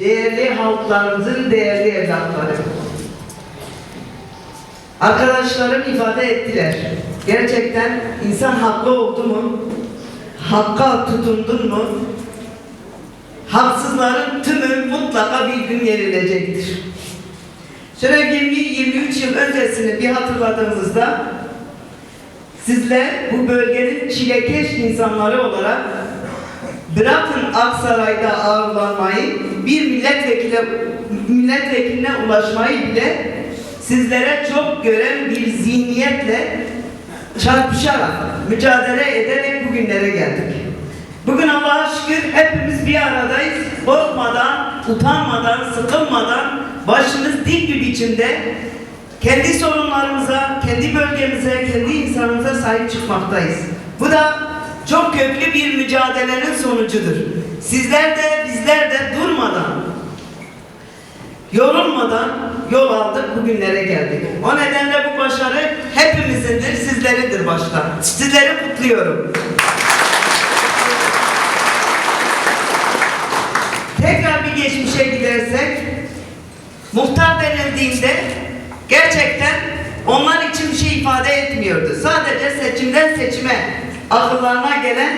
Değerli halklarımızın değerli evlatları. Arkadaşlarım ifade ettiler. Gerçekten insan haklı oldu mu? Hakka tutundun mu? Haksızların tümü mutlaka bir gün yenilecektir. Şöyle 20-23 yıl öncesini bir hatırladığımızda sizler bu bölgenin çilekeş insanları olarak bırakın Aksaray'da ağırlanmayı bir milletvekile milletvekiline ulaşmayı bile sizlere çok gören bir zihniyetle çarpışarak, mücadele ederek bugünlere geldik. Bugün Allah'a şükür hepimiz bir aradayız. Korkmadan, utanmadan, sıkılmadan, başımız dik bir biçimde kendi sorunlarımıza, kendi bölgemize, kendi insanımıza sahip çıkmaktayız. Bu da köklü bir mücadelenin sonucudur. Sizler de bizler de durmadan, yorulmadan yol aldık bugünlere geldik. O nedenle bu başarı hepimizindir, sizlerindir başta. Sizleri kutluyorum. Tekrar bir geçmişe gidersek, muhtar denildiğinde gerçekten onlar için bir şey ifade etmiyordu. Sadece seçimden seçime akıllarına gelen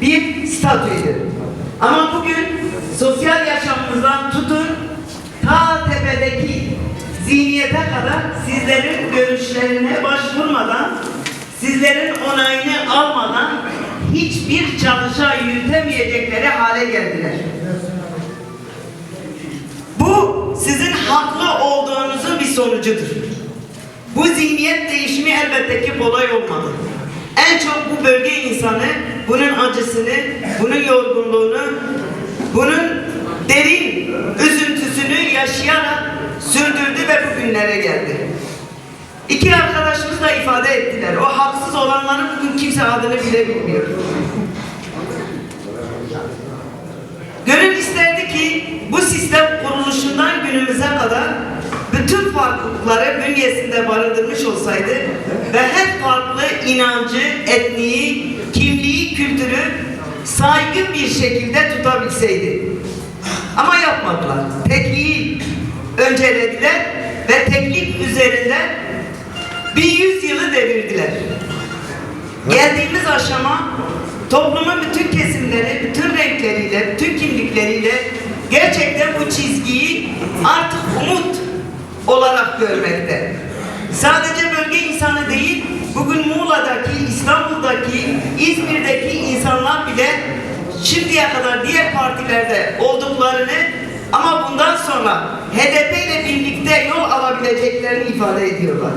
bir statüydü. Ama bugün sosyal yaşamımızdan tutun ta tepedeki zihniyete kadar sizlerin görüşlerine başvurmadan, sizlerin onayını almadan hiçbir çalışma yürütemeyecekleri hale geldiler. Bu sizin haklı olduğunuzun bir sonucudur. Bu zihniyet değişimi elbette ki kolay olmadı. En çok bu bölge insanı bunun acısını, bunun yorgunluğunu, bunun derin üzüntüsünü yaşayarak sürdürdü ve bugünlere geldi. İki arkadaşımız da ifade ettiler. O haksız olanların bugün kimse adını bile bilmiyor. Gönül isterdi ki bu sistem kuruluşundan günümüze kadar bütün farklılıkları bünyesinde barındırmış olsaydı ve her farklı inancı, etniği, kimliği, kültürü saygın bir şekilde tutabilseydi. Ama yapmadılar. Tekliği öncelediler ve teklik üzerinden bir yüzyılı devirdiler. Geldiğimiz aşama toplumun bütün kesimleri, bütün renkleriyle, bütün kimlikleriyle gerçekten bu çizgiyi artık umut olarak görmekte. Sadece bugün Muğla'daki, İstanbul'daki, İzmir'deki insanlar bile şimdiye kadar diğer partilerde olduklarını ama bundan sonra HDP ile birlikte yol alabileceklerini ifade ediyorlar.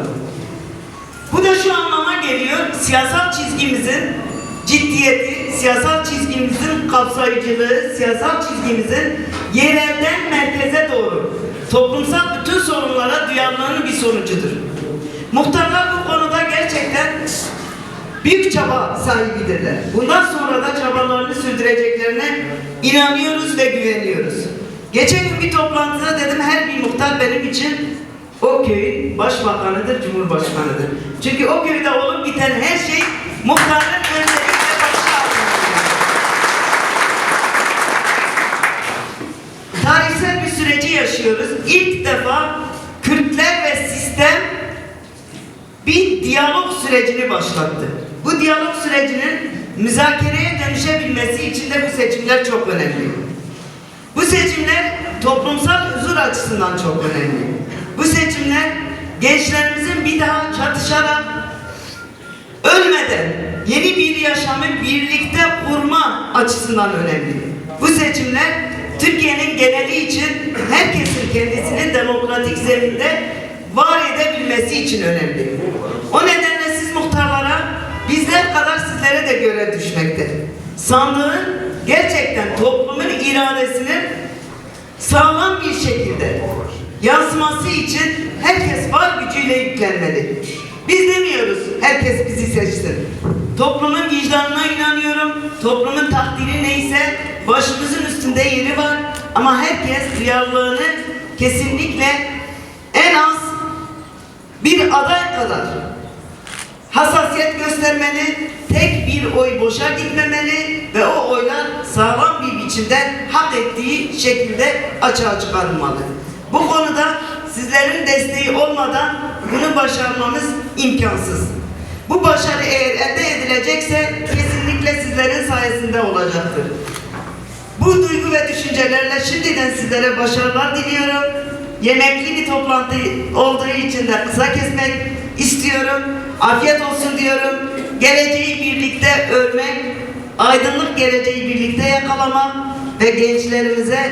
Bu da şu anlama geliyor, siyasal çizgimizin ciddiyeti, siyasal çizgimizin kapsayıcılığı, siyasal çizgimizin yerelden merkeze doğru toplumsal bütün sorunlara duyarlılığının bir sonucudur. Muhtarlar bu konuda gerçekten büyük çaba sahibidirler. Bundan sonra da çabalarını sürdüreceklerine inanıyoruz ve güveniyoruz. Geçen gün bir toplantıda dedim her bir muhtar benim için o köyün başbakanıdır, cumhurbaşkanıdır. Çünkü o köyde olup biten her şey muhtarın öncelikle başı. Tarihsel bir süreci yaşıyoruz. İlk defa Kürtler ve sistem bir diyalog sürecini başlattı. Bu diyalog sürecinin müzakereye dönüşebilmesi için de bu seçimler çok önemli. Bu seçimler toplumsal huzur açısından çok önemli. Bu seçimler gençlerimizin bir daha çatışarak ölmeden yeni bir yaşamı birlikte kurma açısından önemli. Bu seçimler Türkiye'nin geneli için herkesin kendisini demokratik zeminde var edebilmesi için önemli. O nedenle siz muhtarlara bizler kadar sizlere de görev düşmekte. Sandığın gerçekten toplumun iradesinin sağlam bir şekilde yansıması için herkes var gücüyle yüklenmeli. Biz demiyoruz herkes bizi seçsin. Toplumun vicdanına inanıyorum. Toplumun takdiri neyse başımızın üstünde yeri var. Ama herkes duyarlılığını kesinlikle en az bir aday kadar hassasiyet göstermeli, tek bir oy boşa gitmemeli ve o oylar sağlam bir biçimde hak ettiği şekilde açığa çıkarılmalı. Bu konuda sizlerin desteği olmadan bunu başarmamız imkansız. Bu başarı eğer elde edilecekse kesinlikle sizlerin sayesinde olacaktır. Bu duygu ve düşüncelerle şimdiden sizlere başarılar diliyorum. Yemekli bir toplantı olduğu için de kısa kesmek istiyorum. Afiyet olsun diyorum. Geleceği birlikte örmek, aydınlık geleceği birlikte yakalamak ve gençlerimize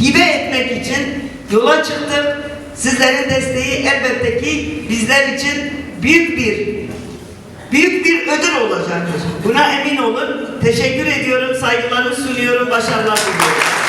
hibe etmek için yola çıktık. Sizlerin desteği elbette ki bizler için büyük bir büyük bir ödül olacaktır. Buna emin olun. Teşekkür ediyorum, saygılarımı sunuyorum, başarılar diliyorum.